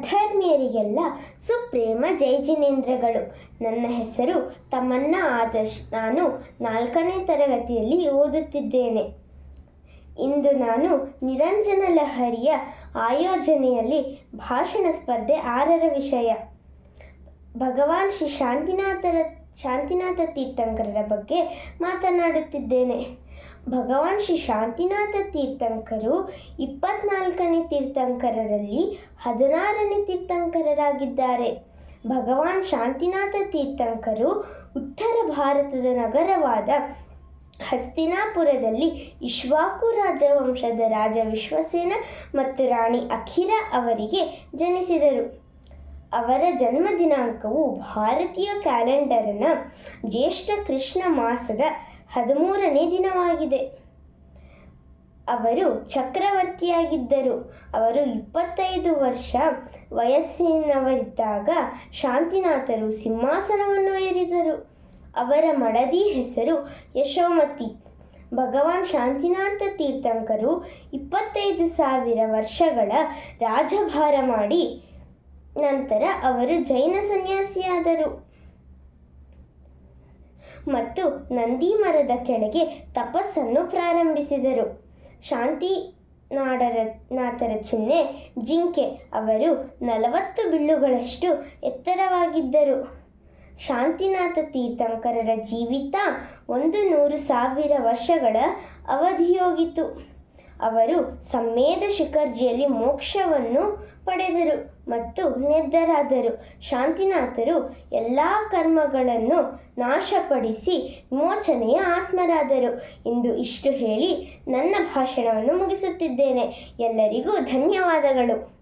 ಸದ್ಧರ್ಮಿಯರಿಗೆಲ್ಲ ಸುಪ್ರೇಮ ಜೈ ಜಿನೇಂದ್ರಗಳು ನನ್ನ ಹೆಸರು ತಮ್ಮಣ್ಣ ಆದರ್ಶ್. ನಾನು ನಾಲ್ಕನೇ ತರಗತಿಯಲ್ಲಿ ಓದುತ್ತಿದ್ದೇನೆ. ಇಂದು ನಾನು ನಿರಂಜನ ಲಹರಿಯ ಆಯೋಜನೆಯಲ್ಲಿ ಭಾಷಣ ಸ್ಪರ್ಧೆ ಆರರ ವಿಷಯ. ಭಗವಾನ್ ಶ್ರೀ ಶಾಂತಿನಾಥರ ಶಾಂತಿನಾಥ ತೀರ್ಥಂಕರರ ಬಗ್ಗೆ ಮಾತನಾಡುತ್ತಿದ್ದೇನೆ. ಭಗವಾನ್ ಶ್ರೀ ಶಾಂತಿನಾಥ ತೀರ್ಥಂಕರು ಇಪ್ಪತ್ನಾಲ್ಕನೇ ತೀರ್ಥಂಕರರಲ್ಲಿ ಹದಿನಾರನೇ ತೀರ್ಥಂಕರರಾಗಿದ್ದಾರೆ. ಭಗವಾನ್ ಶಾಂತಿನಾಥ ತೀರ್ಥಂಕರು ಉತ್ತರ ಭಾರತದ ನಗರವಾದ ಹಸ್ತಿನಾಪುರದಲ್ಲಿ ಇಶ್ವಾಕು ರಾಜವಂಶದ ರಾಜ ವಿಶ್ವಸೇನ ಮತ್ತು ರಾಣಿ ಅಖಿರ ಅವರಿಗೆ ಜನಿಸಿದರು. ಅವರ ಜನ್ಮ ದಿನಾಂಕವು ಭಾರತೀಯ ಕ್ಯಾಲೆಂಡರ್ನ ಜ್ಯೇಷ್ಠ ಕೃಷ್ಣ ಮಾಸದ ಹದಿಮೂರನೇ ದಿನವಾಗಿದೆ. ಅವರು ಚಕ್ರವರ್ತಿಯಾಗಿದ್ದರು. ಅವರು ಇಪ್ಪತ್ತೈದು ವರ್ಷ ವಯಸ್ಸಿನವರಿದ್ದಾಗ ಶಾಂತಿನಾಥರು ಸಿಂಹಾಸನವನ್ನು ಏರಿದರು. ಅವರ ಮಡದಿ ಹೆಸರು ಯಶೋಮತಿ. ಭಗವಾನ್ ಶಾಂತಿನಾಥ ತೀರ್ಥಂಕರು ಇಪ್ಪತ್ತೈದು ಸಾವಿರ ವರ್ಷಗಳ ರಾಜಭಾರ ಮಾಡಿ ನಂತರ ಅವರು ಜೈನ ಸನ್ಯಾಸಿಯಾದರು. ಮತ್ತು ನಂದಿ ಮರದ ಕೆಳಗೆ ತಪಸ್ಸನ್ನು ಪ್ರಾರಂಭಿಸಿದರು. ಶಾಂತಿ ನಾಡರ ನಾಥರ ಚಿಹ್ನೆ ಜಿಂಕೆ ಅವರು ನಲವತ್ತು ಬಿಲ್ಲುಗಳಷ್ಟು ಎತ್ತರವಾಗಿದ್ದರು. ಶಾಂತಿನಾಥ ತೀರ್ಥಂಕರರ ಜೀವಿತ ಒಂದು ನೂರು ಸಾವಿರ ವರ್ಷಗಳ ಅವಧಿಯೋಗಿತು. ಅವರು ಸಮ್ಮೇದ ಶಿಖರ್ಜಿಯಲ್ಲಿ ಮೋಕ್ಷವನ್ನು ಪಡೆದರು ಮತ್ತು ನೆದ್ದರಾದರು ಶಾಂತಿನಾಥರು ಎಲ್ಲ ಕರ್ಮಗಳನ್ನು ನಾಶಪಡಿಸಿ ವಿಮೋಚನೆಯ ಆತ್ಮರಾದರು. ಎಂದು ಇಷ್ಟು ಹೇಳಿ ನನ್ನ ಭಾಷಣವನ್ನು ಮುಗಿಸುತ್ತಿದ್ದೇನೆ. ಎಲ್ಲರಿಗೂ ಧನ್ಯವಾದಗಳು.